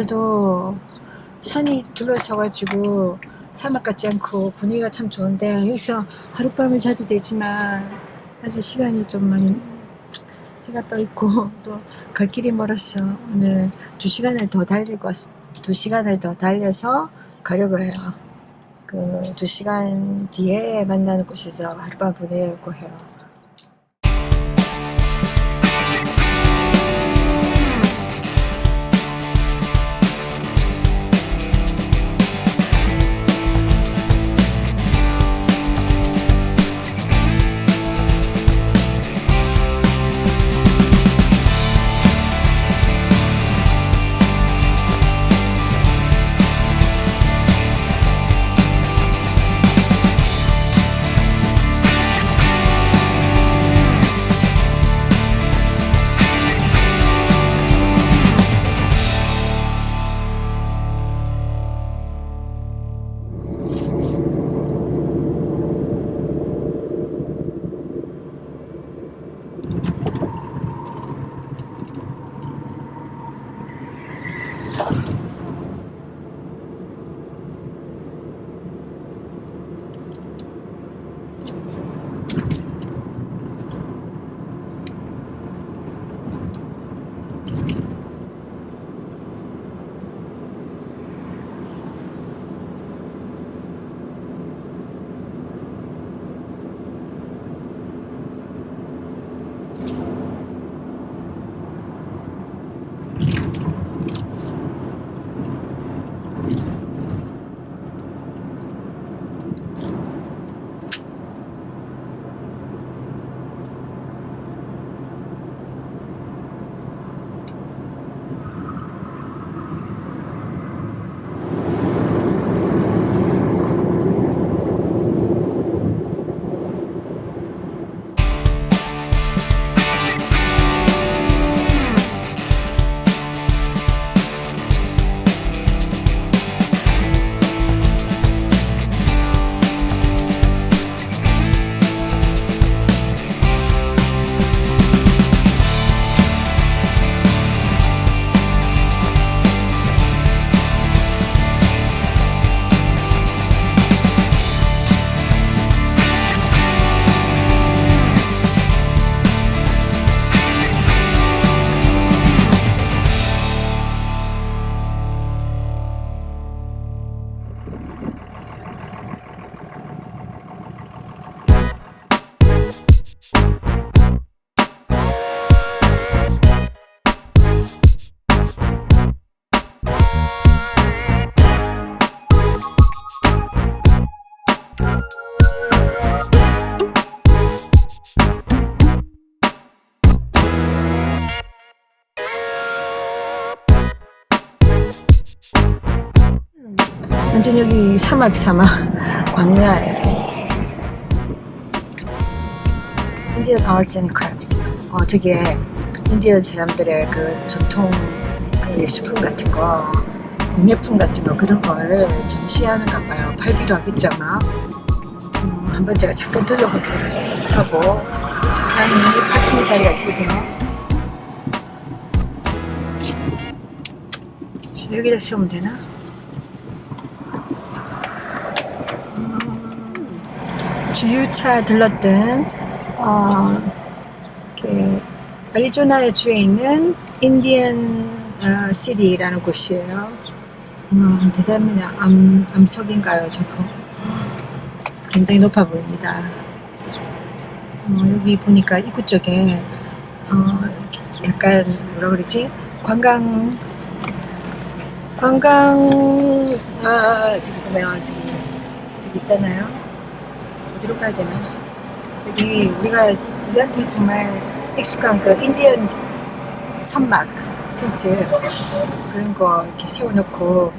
있어도 산이 둘러서가지고 사막 같지 않고 분위기가 참 좋은데 여기서 하룻밤을 자도 되지만 아직 시간이 좀 많이 해가 떠 있고 또 갈 길이 멀었어. 오늘 두 시간을 더 달리고 왔- 두 시간을 더 달려서 가려고 해요. 그 두 시간 뒤에 만나는 곳에서 하룻밤 보내려고 해요. 완전 여기 사막 사막. 광야에 인디언 아트 앤 크래프트 어 저게 인디언 사람들의 그 전통 그 예술품 같은 거 공예품 같은 거 그런 거를 전시하는가 봐요. 팔기도 하겠죠 아마. 음, 한번 제가 잠깐 들러보기로 하고 다행히 파킹 자리가 있거든요. 여기다 세우면 되나? 주유차 들렀던 어, 그 애리조나의 주에 있는 인디언 어, 시리라는 곳이에요. 음, 대단합니다. 암, 암석인가요, 저거? 굉장히 높아 보입니다. 어, 여기 보니까 입구 쪽에 어, 약간 뭐라 그러지? 관광 관광 아 저기 보면 저기 저기 있잖아요. 어디로 가야 되나? 저기 우리가 우리한테 정말 익숙한 그 인디언 천막 텐트 그런 거 이렇게 세워놓고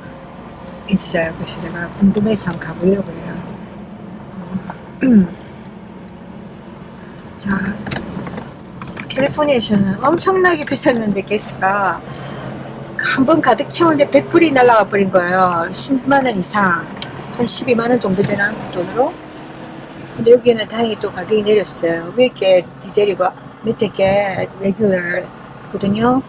있어요. 그래서 제가 궁금해서 한번 가보려고 해요. 어, 자, 캘리포니아에서는 엄청나게 비쌌는데 게스가 한 번 가득 채우는데 100불이 날라가 버린 거예요. 10만 원 이상. 한 12만 원 정도 되나 돈으로? 근데 여기는 다행히 또 가격이 내렸어요. 위에 게 디젤이고 밑에 게 레귤러거든요.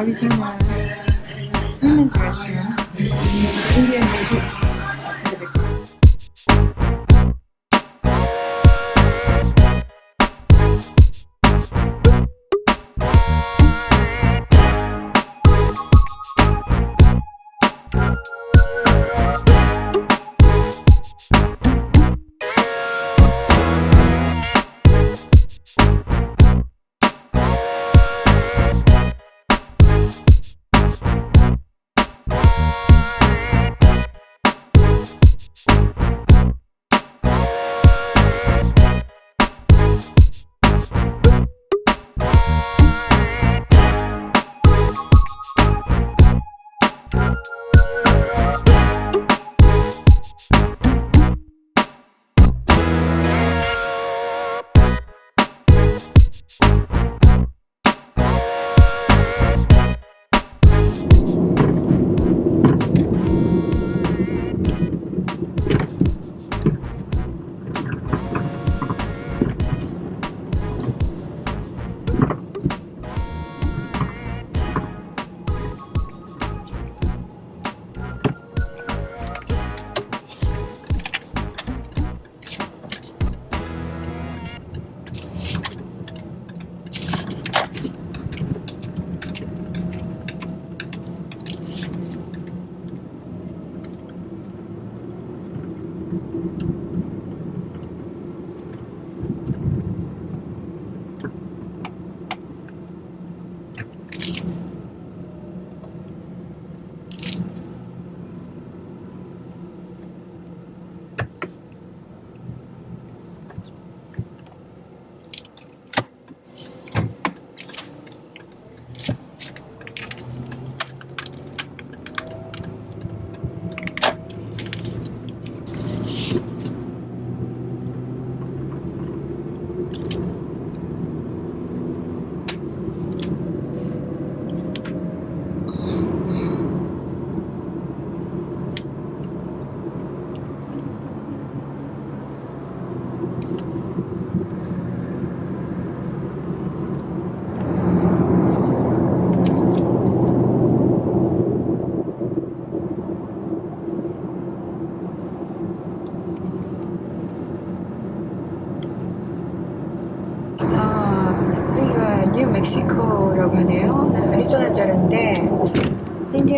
Arizona women's restaurant. Indian food.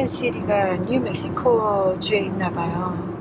인디언 시티가 뉴멕시코 주에 있나 봐요.